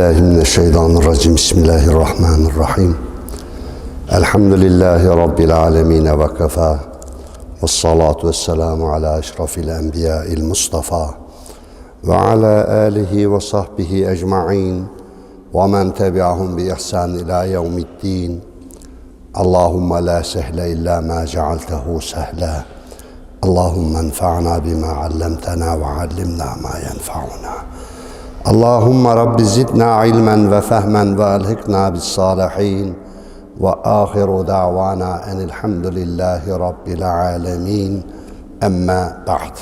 Billahi mineşşeytanirracim. Bismillahirrahmanirrahim. Elhamdülillahi rabbil alamin ve kafa. Ves salatu vesselamu ala eşrafil enbiya'il mustafa ve ala alihi ve sahbihi ecmaîn ve men tebi'ahum bi ihsan ila yevmiddin. Allahümme la sehle illa ma cealtehu sehla. Allahümme enfa'na bima allamtana ve allimna ma yenfa'una. Allahümme Rabbi zidna ilmen ve fehmen ve elhikna bis salihin ve ahiru davana enilhamdülillahi rabbil alemin emma ba'd.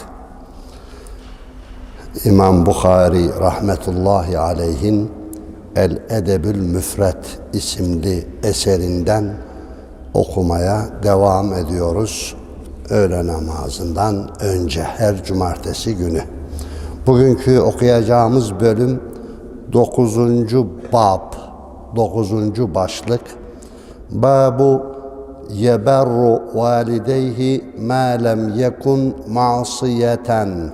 İmam Bukhari rahmetullahi aleyhin El Edebül Müfret isimli eserinden okumaya devam ediyoruz. Öğle namazından önce her cumartesi günü. Bugünkü okuyacağımız bölüm 9. bab, 9. başlık. Babu yeberru valideyhi ma lem yekun masiyeten.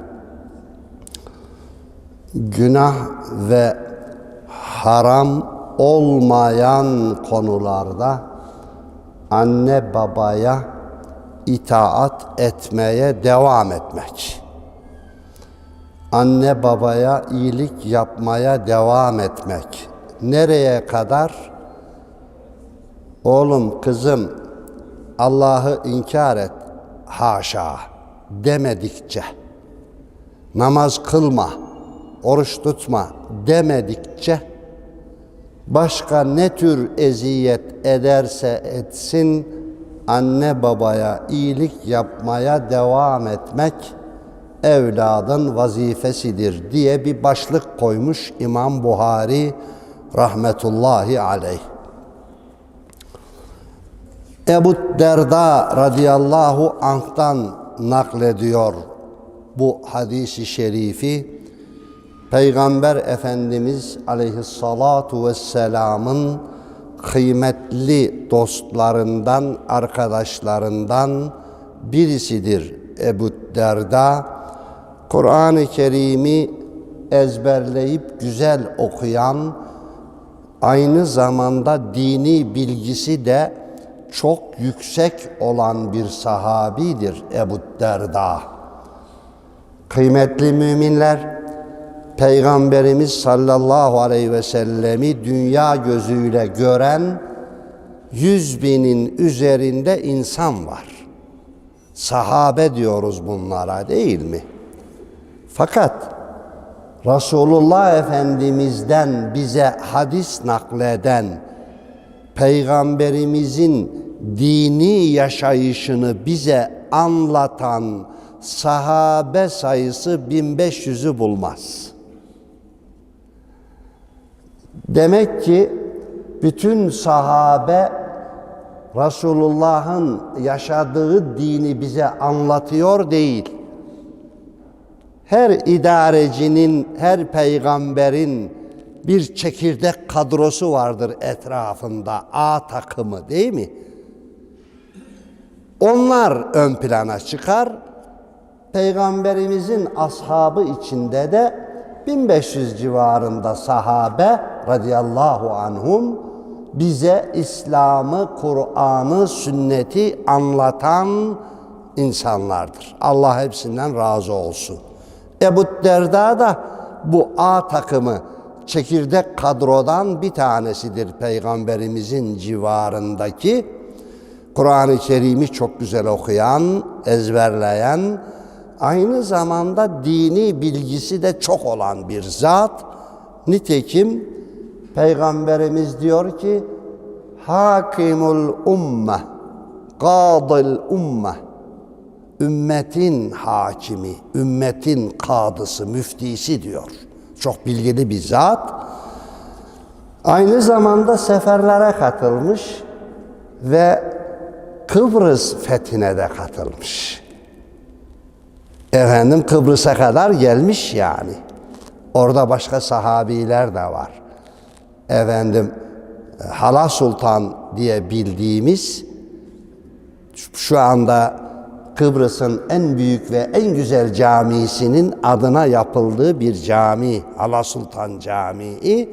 Günah ve haram olmayan konularda anne babaya itaat etmeye devam etmek. Anne babaya iyilik yapmaya devam etmek. Nereye kadar? Oğlum, kızım Allah'ı inkar et. Haşa demedikçe. Namaz kılma, oruç tutma demedikçe başka ne tür eziyet ederse etsin anne babaya iyilik yapmaya devam etmek evladın vazifesidir diye bir başlık koymuş İmam Buhari rahmetullahi aleyh. Ebu Derda radıyallahu anh'tan naklediyor bu hadisi şerifi. Peygamber Efendimiz aleyhissalatu vesselamın kıymetli dostlarından, arkadaşlarından birisidir Ebu Derda. Kur'an-ı Kerim'i ezberleyip güzel okuyan, aynı zamanda dini bilgisi de çok yüksek olan bir sahabidir Ebu Derda. Kıymetli müminler, Peygamberimiz sallallahu aleyhi ve sellemi dünya gözüyle gören yüz binin üzerinde insan var. Sahabe diyoruz bunlara değil mi? Fakat Resulullah Efendimiz'den bize hadis nakleden Peygamberimizin dini yaşayışını bize anlatan sahabe sayısı 1500'ü bulmaz. Demek ki bütün sahabe Resulullah'ın yaşadığı dini bize anlatıyor değil. Her idarecinin, her peygamberin bir çekirdek kadrosu vardır etrafında. A takımı değil mi? Onlar ön plana çıkar. Peygamberimizin ashabı içinde de 1500 civarında sahabe radıyallahu anhum bize İslam'ı, Kur'an'ı, sünneti anlatan insanlardır. Allah hepsinden razı olsun. Ebu Derda da bu A takımı çekirdek kadrodan bir tanesidir peygamberimizin civarındaki. Kur'an-ı Kerim'i çok güzel okuyan, ezberleyen, aynı zamanda dini bilgisi de çok olan bir zat. Nitekim Peygamberimiz diyor ki, Hakimul umme, kadıl umme, ümmetin hakimi, ümmetin kadısı, müftisi diyor. Çok bilgili bir zat. Aynı zamanda seferlere katılmış ve Kıbrıs fethine de katılmış. Efendim Kıbrıs'a kadar gelmiş yani. Orada başka sahabiler de var. Efendim Hala Sultan diye bildiğimiz şu anda Kıbrıs'ın en büyük ve en güzel camisinin adına yapıldığı bir cami, Ala Sultan Camii,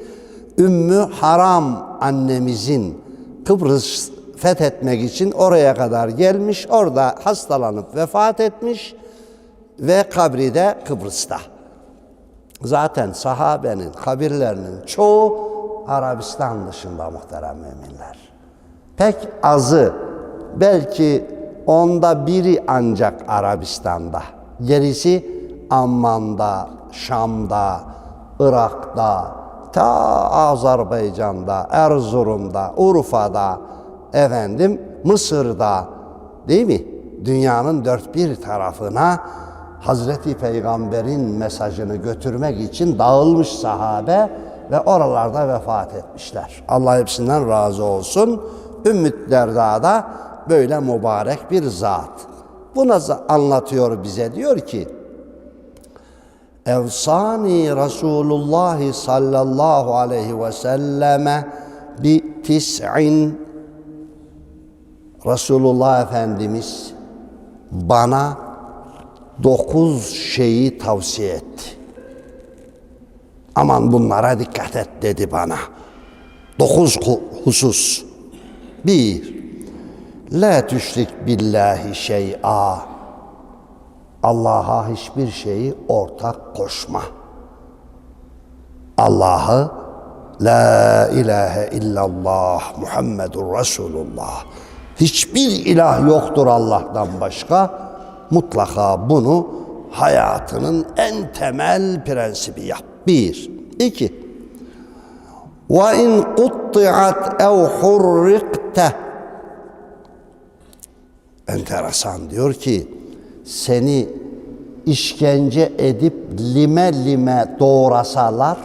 Ümmü Haram annemizin Kıbrıs fethetmek için oraya kadar gelmiş, orada hastalanıp vefat etmiş ve kabri de Kıbrıs'ta. Zaten sahabenin kabirlerinin çoğu Arabistan dışında muhterem müminler. Pek azı belki onda biri ancak Arabistan'da. Gerisi Amman'da, Şam'da, Irak'ta, ta Azerbaycan'da, Erzurum'da, Urfa'da, efendim Mısır'da değil mi? Dünyanın dört bir tarafına Hazreti Peygamber'in mesajını götürmek için dağılmış sahabe ve oralarda vefat etmişler. Allah hepsinden razı olsun. Ümmü Derda da böyle mübarek bir zat. Bu nasıl anlatıyor bize? Diyor ki, Evsani Resulullah sallallahu aleyhi ve selleme bi tis'in Resulullah Efendimiz bana dokuz şeyi tavsiye etti. Aman bunlara dikkat et dedi bana. Dokuz hu- husus. Bir, la tüşrik billahi şey'a. Allah'a hiçbir şeyi ortak koşma. Allah'ı La ilahe illallah Muhammedur Resulullah. Hiçbir ilah yoktur Allah'tan başka. Mutlaka bunu hayatının en temel prensibi yap. Bir. iki. Ve in kutti'at ev hurrikte. Enteresan diyor ki seni işkence edip lime lime doğrasalar,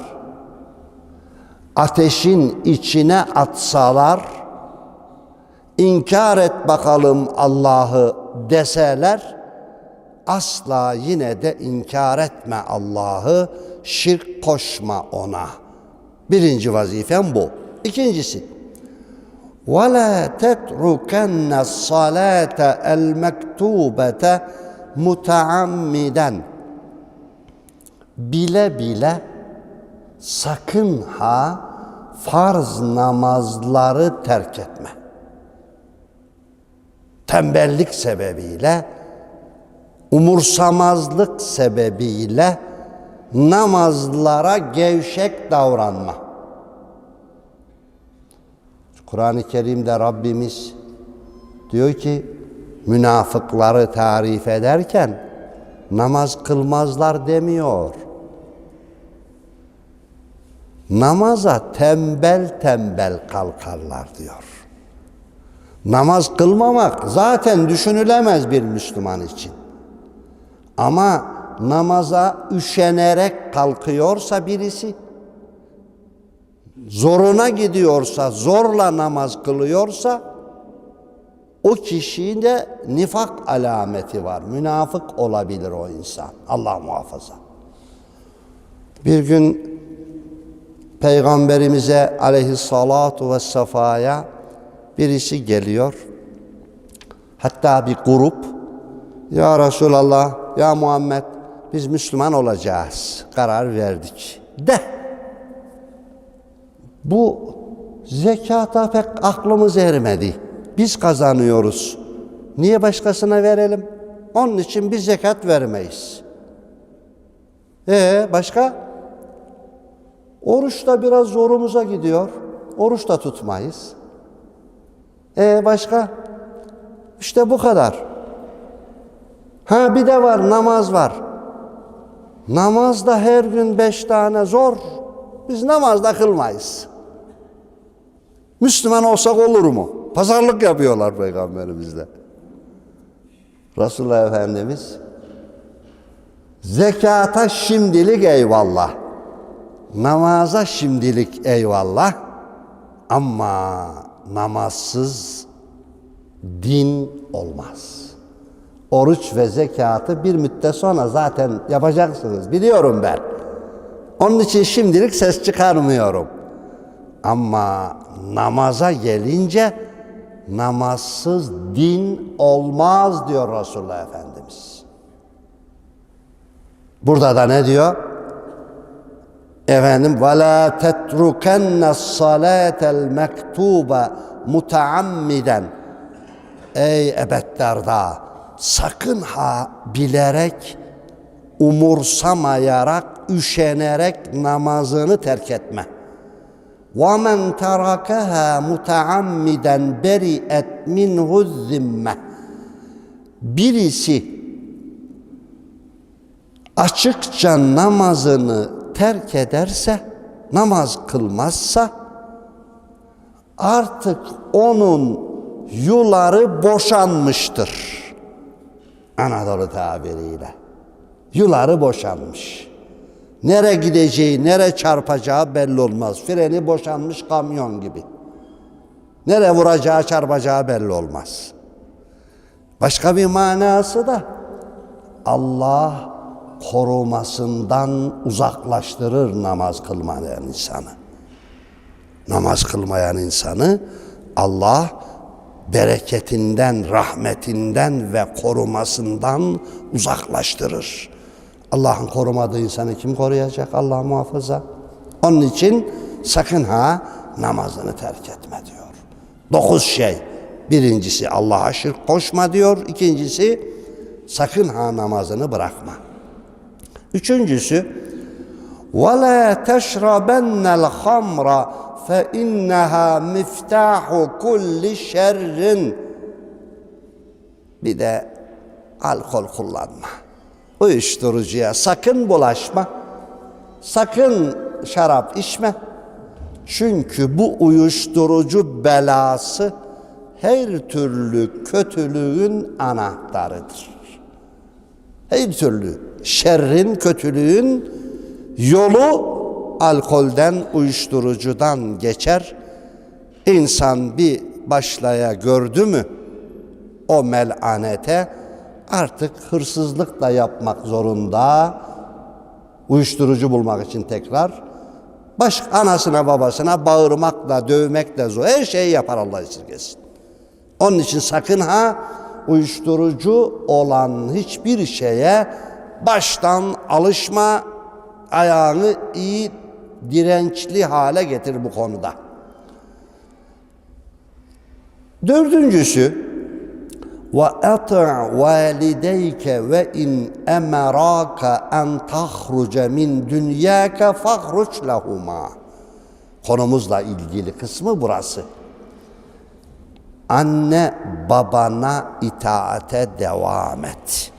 ateşin içine atsalar, inkar et bakalım Allah'ı deseler, asla yine de inkar etme Allah'ı, şirk koşma ona. Birinci vazifen bu. İkincisi, وَلَا تَتْرُكَنَّ الصَّلَاةَ الْمَكْتُوبَةَ مُتَعَمِّدًا Bile bile sakın ha farz namazları terk etme. Tembellik sebebiyle, umursamazlık sebebiyle namazlara gevşek davranma. Kur'an-ı Kerim'de Rabbimiz diyor ki münafıkları tarif ederken namaz kılmazlar demiyor. Namaza tembel tembel kalkarlar diyor. Namaz kılmamak zaten düşünülemez bir Müslüman için. Ama namaza üşenerek kalkıyorsa birisi, zoruna gidiyorsa, zorla namaz kılıyorsa, o kişide nifak alameti var. Münafık olabilir o insan. Allah muhafaza. Bir gün Peygamberimize aleyhissalatu vesselam'a birisi geliyor. Hatta bir grup ya Resulallah, ya Muhammed biz Müslüman olacağız. Karar verdik. De. Bu zekata pek aklımız ermedi. Biz kazanıyoruz. Niye başkasına verelim? Onun için biz zekat vermeyiz. Ee başka? Oruç da biraz zorumuza gidiyor. Oruç da tutmayız. Ee başka? İşte bu kadar. Ha bir de var namaz var. Namaz da her gün beş tane zor. Biz namazda kılmayız. Müslüman olsak olur mu? Pazarlık yapıyorlar peygamberimizle. Resulullah Efendimiz zekata şimdilik eyvallah. Namaza şimdilik eyvallah. Ama namazsız din olmaz. Oruç ve zekatı bir müddet sonra zaten yapacaksınız. Biliyorum ben. Onun için şimdilik ses çıkarmıyorum. Ama namaza gelince namazsız din olmaz diyor Resulullah Efendimiz. Burada da ne diyor? Efendim la tetrukenne salatel mektuba mutaammiden Ey Ebed Derda sakın ha bilerek umursamayarak üşenerek namazını terk etme. وَمَنْ تَرَكَهَا مُتَعَمِّدًا بَرِئَتْ مِنْهُ الذِّمَّةِ Birisi açıkça namazını terk ederse, namaz kılmazsa artık onun yuları boşanmıştır. Anadolu tabiriyle. Yuları boşanmış. Nere gideceği, nere çarpacağı belli olmaz. Freni boşanmış kamyon gibi. Nere vuracağı, çarpacağı belli olmaz. Başka bir manası da Allah korumasından uzaklaştırır namaz kılmayan insanı. Namaz kılmayan insanı Allah bereketinden, rahmetinden ve korumasından uzaklaştırır. Allah'ın korumadığı insanı kim koruyacak? Allah muhafaza. Onun için sakın ha namazını terk etme diyor. Dokuz şey. Birincisi Allah'a şirk koşma diyor. İkincisi sakın ha namazını bırakma. Üçüncüsü وَلَا تَشْرَبَنَّ الْخَمْرَ فَاِنَّهَا مِفْتَاحُ كُلِّ شَرٍ Bir de alkol kullanma. Uyuşturucuya sakın bulaşma. Sakın şarap içme. Çünkü bu uyuşturucu belası her türlü kötülüğün anahtarıdır. Her türlü şerrin, kötülüğün yolu alkolden, uyuşturucudan geçer. İnsan bir başlaya gördü mü o melanete artık hırsızlık da yapmak zorunda. Uyuşturucu bulmak için tekrar baş anasına babasına bağırmakla, dövmekle zor. Her şeyi yapar Allah esirgesin. Onun için sakın ha uyuşturucu olan hiçbir şeye baştan alışma, ayağını iyi dirençli hale getir bu konuda. Dördüncüsü وَاَطِعْ وَالِدَيْكَ وَاِنْ اَمَرَاكَ اَنْ تَخْرُجَ مِنْ دُنْيَاكَ فَخْرُجْ لَهُمَا Konumuzla ilgili kısmı burası. Anne babana itaate devam et.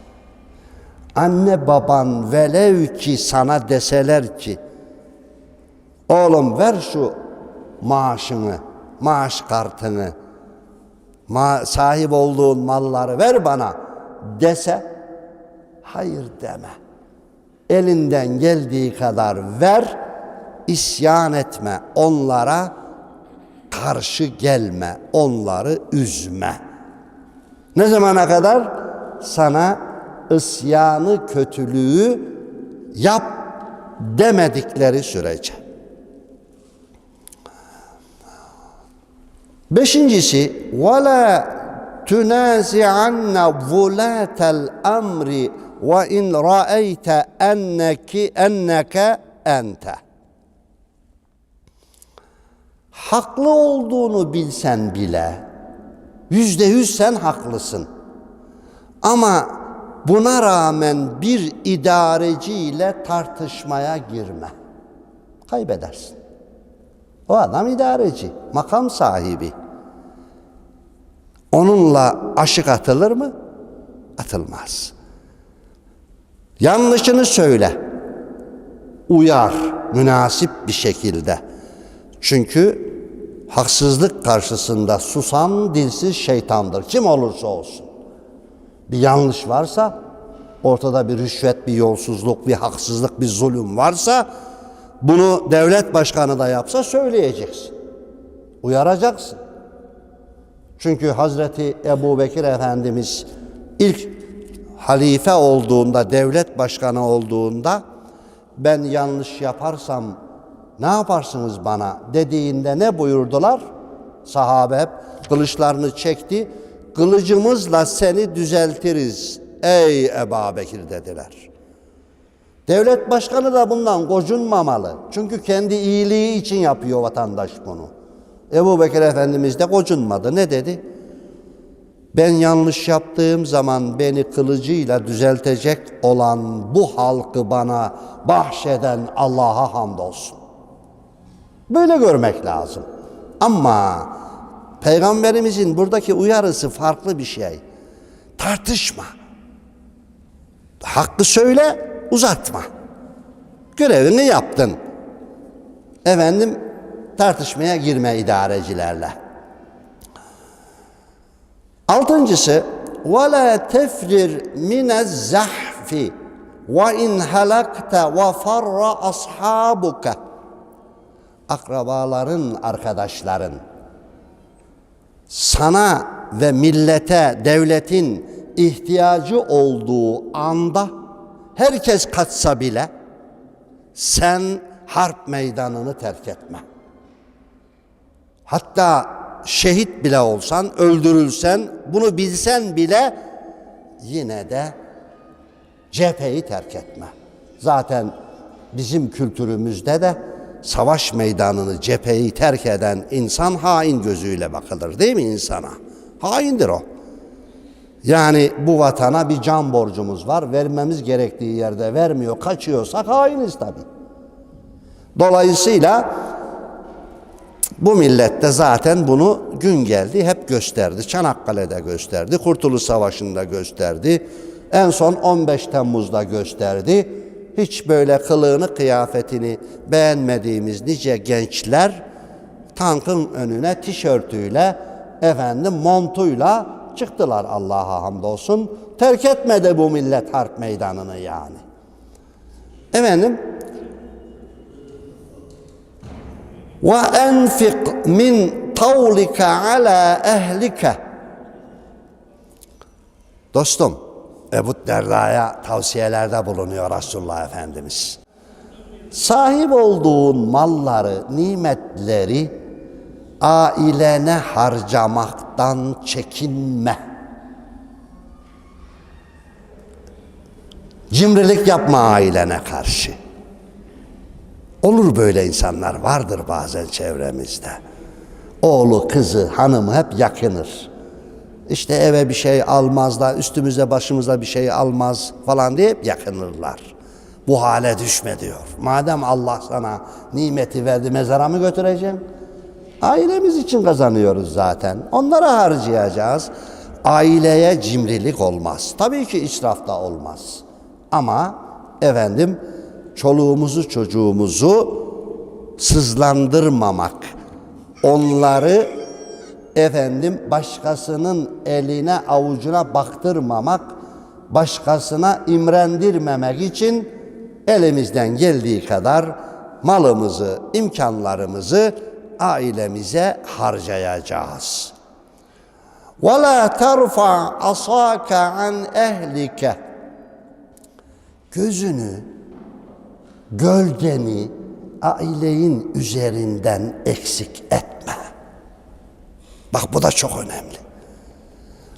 Anne baban velev ki sana deseler ki oğlum ver şu maaşını, maaş kartını, Ma sahip olduğun malları ver bana dese hayır deme. Elinden geldiği kadar ver, isyan etme, onlara karşı gelme, onları üzme. Ne zamana kadar? Sana isyanı, kötülüğü yap demedikleri sürece. Beşincisi وَلَا تُنَازِعَنَّ وُلَاتَ الْأَمْرِ وَاِنْ رَأَيْتَ اَنَّكِ اَنَّكَ اَنْتَ Haklı olduğunu bilsen bile, yüzde yüz sen haklısın. Ama buna rağmen bir idareciyle tartışmaya girme. Kaybedersin. O adam idareci, makam sahibi. Onunla aşık atılır mı? Atılmaz. Yanlışını söyle. Uyar, münasip bir şekilde. Çünkü haksızlık karşısında susan dilsiz şeytandır. Kim olursa olsun. Bir yanlış varsa, ortada bir rüşvet, bir yolsuzluk, bir haksızlık, bir zulüm varsa bunu devlet başkanı da yapsa söyleyeceksin. Uyaracaksın. Çünkü Hazreti Ebu Bekir Efendimiz ilk halife olduğunda, devlet başkanı olduğunda ben yanlış yaparsam ne yaparsınız bana dediğinde ne buyurdular? Sahabe hep kılıçlarını çekti. Kılıcımızla seni düzeltiriz ey Ebu Bekir dediler. Devlet başkanı da bundan gocunmamalı. Çünkü kendi iyiliği için yapıyor vatandaş bunu. Ebu Bekir Efendimiz de gocunmadı. Ne dedi? Ben yanlış yaptığım zaman beni kılıcıyla düzeltecek olan bu halkı bana bahşeden Allah'a hamdolsun. Böyle görmek lazım. Ama Peygamberimizin buradaki uyarısı farklı bir şey. Tartışma. Hakkı söyle, uzatma. Görevini yaptın. Efendim tartışmaya girme idarecilerle. Altıncısı وَلَا تَفْرِرْ مِنَ الزَّحْفِ وَاِنْ هَلَكْتَ وَفَرَّ أَصْحَابُكَ Akrabaların, arkadaşların sana ve millete, devletin ihtiyacı olduğu anda herkes kaçsa bile sen harp meydanını terk etme. Hatta şehit bile olsan, öldürülsen, bunu bilsen bile yine de cepheyi terk etme. Zaten bizim kültürümüzde de savaş meydanını, cepheyi terk eden insan hain gözüyle bakılır değil mi insana? Haindir o. Yani bu vatana bir can borcumuz var. Vermemiz gerektiği yerde vermiyor, kaçıyorsak hainiz tabii. Dolayısıyla bu millet de zaten bunu gün geldi hep gösterdi. Çanakkale'de gösterdi, Kurtuluş Savaşı'nda gösterdi. En son 15 Temmuz'da gösterdi. Hiç böyle kılığını, kıyafetini beğenmediğimiz nice gençler tankın önüne tişörtüyle, efendim montuyla çıktılar Allah'a hamdolsun. Terk etmedi bu millet harp meydanını yani. Efendim ve enfik min tavlika ala ehlike Dostum Ebu Derda'ya tavsiyelerde bulunuyor Resulullah Efendimiz. Sahip olduğun malları, nimetleri ailene harcamaktan çekinme. Cimrilik yapma ailene karşı. Olur böyle insanlar vardır bazen çevremizde. Oğlu, kızı, hanımı hep yakınır. İşte eve bir şey almazlar, üstümüze başımıza bir şey almaz falan diye hep yakınırlar. Bu hale düşme diyor. Madem Allah sana nimeti verdi mezara mı götüreceğim? Ailemiz için kazanıyoruz zaten. Onlara harcayacağız. Aileye cimrilik olmaz. Tabii ki israf da olmaz. Ama efendim çoluğumuzu çocuğumuzu sızlandırmamak, onları efendim başkasının eline avucuna baktırmamak, başkasına imrendirmemek için elimizden geldiği kadar malımızı, imkanlarımızı ailemize harcayacağız. وَلَا تَرْفَعْ عَصَاكَ عَنْ اَهْلِكَ Gözünü gölgeni ailenin üzerinden eksik etme. Bak bu da çok önemli.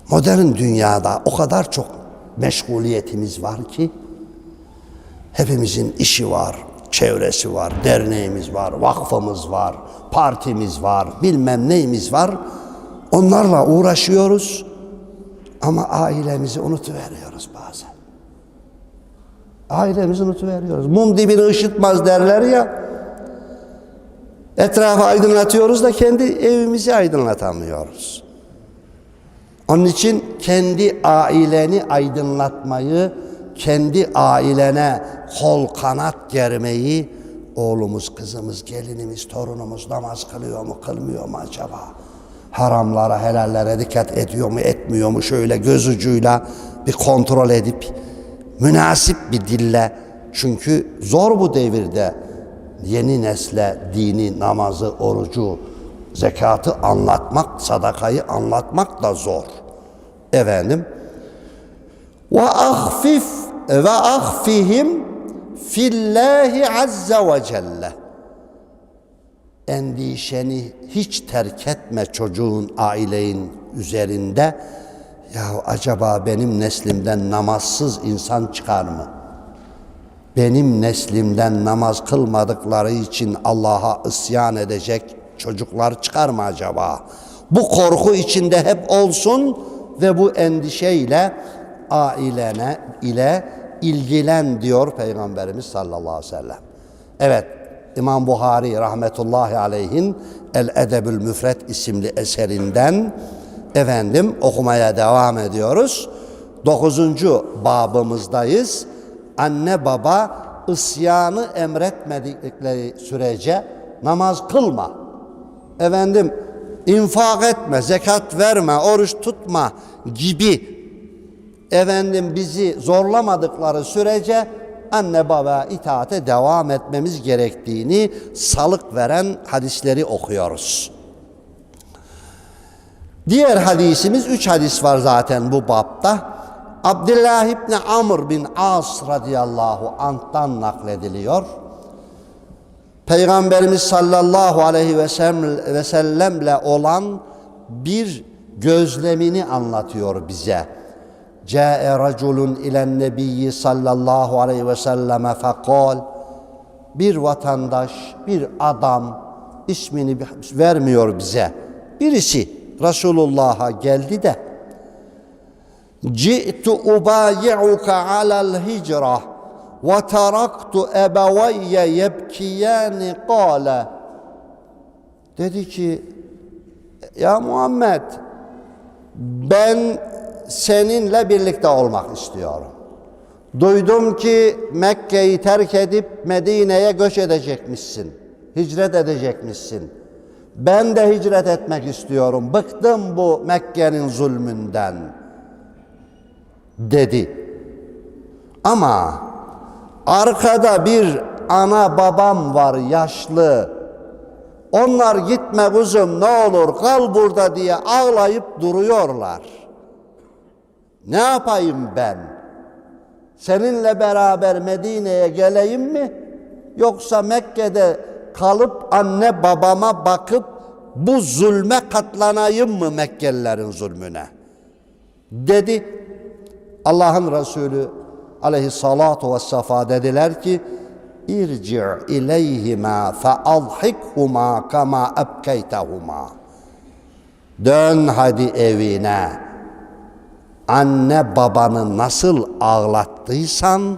Modern dünyada o kadar çok meşguliyetimiz var ki hepimizin işi var, çevresi var, derneğimiz var, vakfımız var, partimiz var, bilmem neyimiz var. Onlarla uğraşıyoruz ama ailemizi unutuveriyoruz bazen. Ailemizi unutuveriyoruz. Mum dibini ışıtmaz derler ya. Etrafı aydınlatıyoruz da kendi evimizi aydınlatamıyoruz. Onun için kendi aileni aydınlatmayı, kendi ailene kol kanat germeyi oğlumuz, kızımız, gelinimiz, torunumuz namaz kılıyor mu, kılmıyor mu acaba? Haramlara, helallere dikkat ediyor mu, etmiyor mu? Şöyle göz ucuyla bir kontrol edip münasip bir dille çünkü zor bu devirde yeni nesle dini, namazı, orucu, zekatı anlatmak, sadakayı anlatmak da zor. Efendim ve ahfif ve ahfihim fillahi azze ve celle endişeni hiç terk etme çocuğun, ailenin üzerinde. Ya acaba benim neslimden namazsız insan çıkar mı? Benim neslimden namaz kılmadıkları için Allah'a isyan edecek çocuklar çıkar mı acaba? Bu korku içinde hep olsun ve bu endişeyle ailene ile ilgilen diyor Peygamberimiz sallallahu aleyhi ve sellem. Evet İmam Buhari rahmetullahi aleyhin El Edebül Müfret isimli eserinden efendim okumaya devam ediyoruz. Dokuzuncu babımızdayız. Anne baba isyanı emretmedikleri sürece namaz kılma. Efendim infak etme, zekat verme, oruç tutma gibi efendim bizi zorlamadıkları sürece anne baba itaate devam etmemiz gerektiğini salık veren hadisleri okuyoruz. Diğer hadisimiz, üç hadis var zaten bu bapta. Abdullah İbni Amr bin As radıyallahu anh'tan naklediliyor. Peygamberimiz sallallahu aleyhi ve sellem- ve sellemle olan bir gözlemini anlatıyor bize. Câe raculun ilen nebiyyi sallallahu aleyhi ve selleme fekal bir vatandaş, bir adam ismini vermiyor bize. Birisi Resulullah'a geldi de Ci'tu ubayi'uka alel hicra ve taraktu ebeveyye yebkiyani Dedi ki ya Muhammed ben seninle birlikte olmak istiyorum. Duydum ki Mekke'yi terk edip Medine'ye göç edecekmişsin. Hicret edecekmişsin. Ben de hicret etmek istiyorum. Bıktım bu Mekke'nin zulmünden. Dedi. Ama arkada bir ana babam var yaşlı. Onlar gitme kuzum ne olur kal burada diye ağlayıp duruyorlar. Ne yapayım ben? Seninle beraber Medine'ye geleyim mi? Yoksa Mekke'de kalıp anne babama bakıp bu zulme katlanayım mı Mekkelilerin zulmüne? Dedi. Allah'ın Resulü aleyhissalatu vessefa dediler ki irci ileyhima fe alhikhuma kama ebkeytehuma dön hadi evine anne babanı nasıl ağlattıysan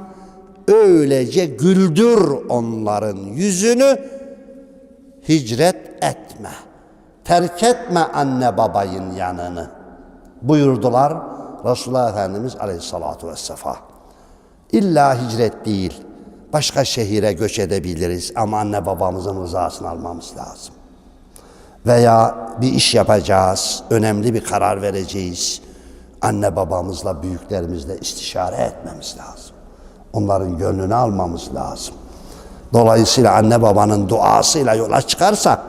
öylece güldür onların yüzünü. Hicret etme terk etme anne babayın yanını buyurdular Resulullah Efendimiz aleyhissalatu vessefa İlla hicret değil başka şehire göç edebiliriz ama anne babamızın rızasını almamız lazım. Veya bir iş yapacağız, önemli bir karar vereceğiz. Anne babamızla, büyüklerimizle istişare etmemiz lazım. Onların gönlünü almamız lazım. Dolayısıyla anne babanın duasıyla yola çıkarsak,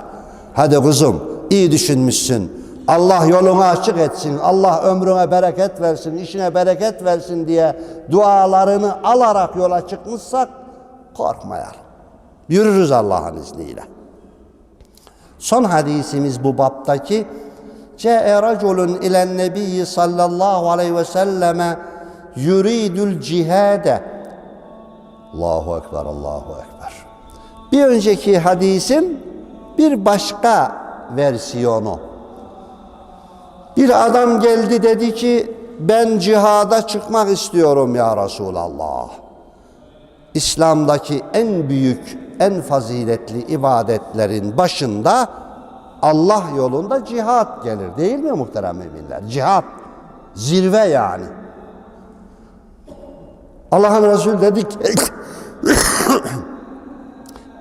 hadi kuzum iyi düşünmüşsün, Allah yolunu açık etsin, Allah ömrüne bereket versin, işine bereket versin diye dualarını alarak yola çıkmışsak korkmayalım. Yürürüz Allah'ın izniyle. Son hadisimiz bu baptaki Ce'e raculun ilen nebiyyi sallallahu aleyhi ve selleme yuridul cihade Allahu Ekber, Allahu Ekber. Bir önceki hadisin bir başka versiyonu. Bir adam geldi dedi ki ben cihada çıkmak istiyorum ya Resulallah. İslam'daki en büyük, en faziletli ibadetlerin başında Allah yolunda cihat gelir. Değil mi muhterem müminler? Cihat. Zirve yani. Allah'ın Resulü dedi ki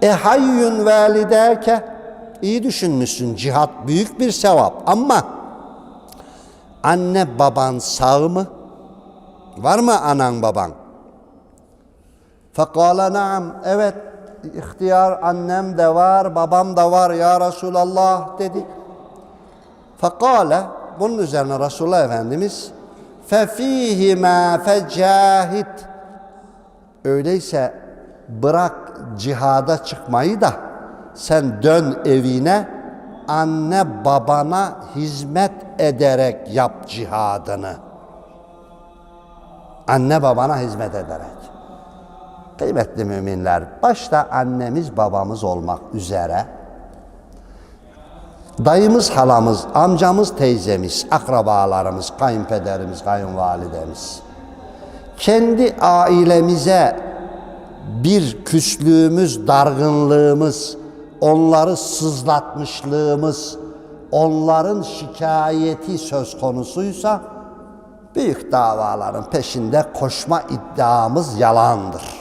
E hayyun valideke iyi düşünmüşsün cihat büyük bir sevap ama anne baban sağ mı? Var mı anan baban? Fekala naam evet ihtiyar annem de var babam da var ya Resulallah dedi. Fekale bunun üzerine Resulullah Efendimiz fefihima fecahit öyleyse bırak cihada çıkmayı da sen dön evine anne babana hizmet ederek yap cihadını. Anne babana hizmet ederek. Kıymetli müminler, başta annemiz babamız olmak üzere dayımız, halamız, amcamız, teyzemiz, akrabalarımız, kayınpederimiz, kayınvalidemiz kendi ailemize bir küslüğümüz, dargınlığımız, onları sızlatmışlığımız, onların şikayeti söz konusuysa büyük davaların peşinde koşma iddiamız yalandır.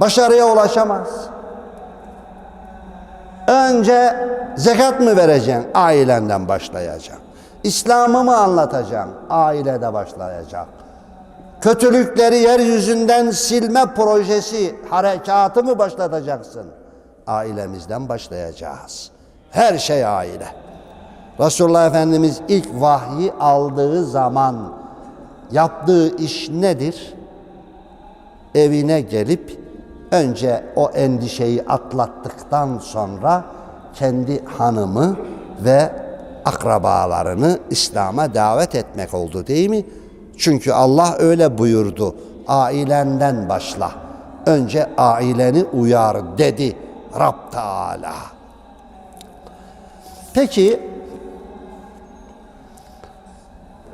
Başarıya ulaşamaz. Önce zekat mı vereceksin? Ailenden başlayacaksın. İslam'ı mı anlatacaksın? Ailede başlayacak. Kötülükleri yeryüzünden silme projesi, harekatı mı başlatacaksın? Ailemizden başlayacağız. Her şey aile. Resulullah Efendimiz ilk vahyi aldığı zaman yaptığı iş nedir? Evine gelip önce o endişeyi atlattıktan sonra kendi hanımı ve akrabalarını İslam'a davet etmek oldu değil mi? Çünkü Allah öyle buyurdu. Ailenden başla. Önce aileni uyar dedi Rab Teala. Peki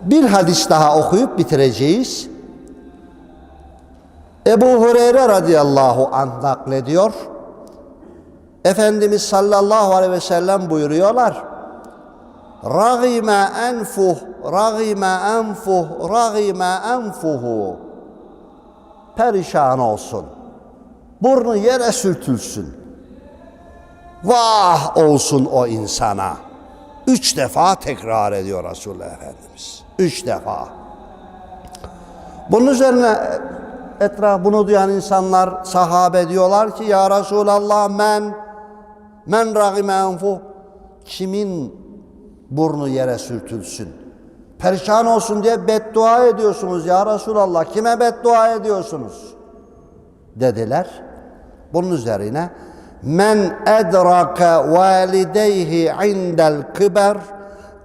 bir hadis daha okuyup bitireceğiz. Ebu Hureyre radıyallahu anh naklediyor. Efendimiz sallallahu aleyhi ve sellem buyuruyorlar. Ragime enfuh, ragime enfuh, ragime enfuhu. Perişan olsun. Burnu yere sürtülsün. Vah olsun o insana. Üç defa tekrar ediyor Resulullah Efendimiz. Üç defa. Bunun üzerine etraf bunu duyan insanlar sahabe diyorlar ki ya Resulallah men men ragime enfuh kimin burnu yere sürtülsün. Perişan olsun diye beddua ediyorsunuz ya Resulallah. Kime beddua ediyorsunuz? Dediler. Bunun üzerine men edraka valideyhi indel kiber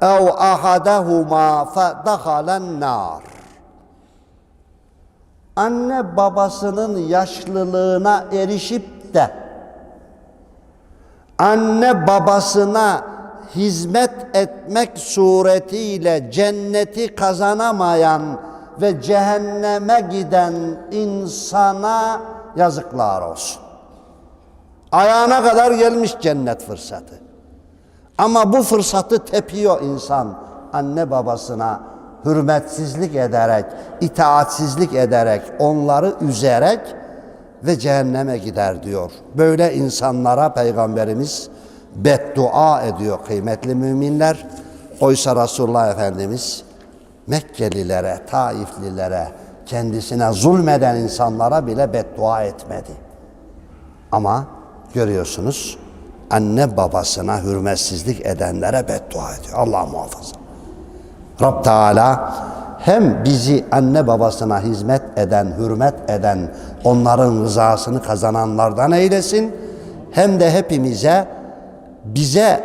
ev ahadahuma fedahalen nar. Anne babasının yaşlılığına erişip de anne babasına hizmet etmek suretiyle cenneti kazanamayan ve cehenneme giden insana yazıklar olsun. Ayağına kadar gelmiş cennet fırsatı. Ama bu fırsatı tepiyor insan anne babasına hürmetsizlik ederek, itaatsizlik ederek, onları üzerek ve cehenneme gider diyor. Böyle insanlara Peygamberimiz beddua ediyor kıymetli müminler. Oysa Resulullah Efendimiz Mekkelilere, Taiflilere, kendisine zulmeden insanlara bile beddua etmedi. Ama görüyorsunuz anne babasına hürmetsizlik edenlere beddua ediyor. Allah muhafaza. Rab Teala hem bizi anne babasına hizmet eden, hürmet eden, onların rızasını kazananlardan eylesin. Hem de hepimize bize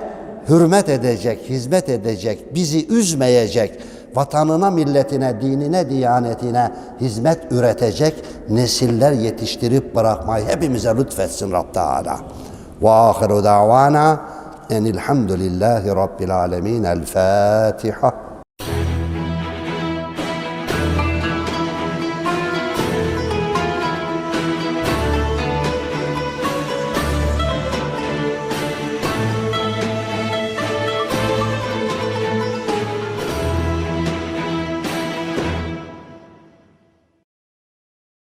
hürmet edecek, hizmet edecek, bizi üzmeyecek, vatanına, milletine, dinine, diyanetine hizmet üretecek nesiller yetiştirip bırakmayı hepimize lütfetsin Rab Teala. Ve ahiru davana enilhamdülillahi rabbil alemin. El Fatiha.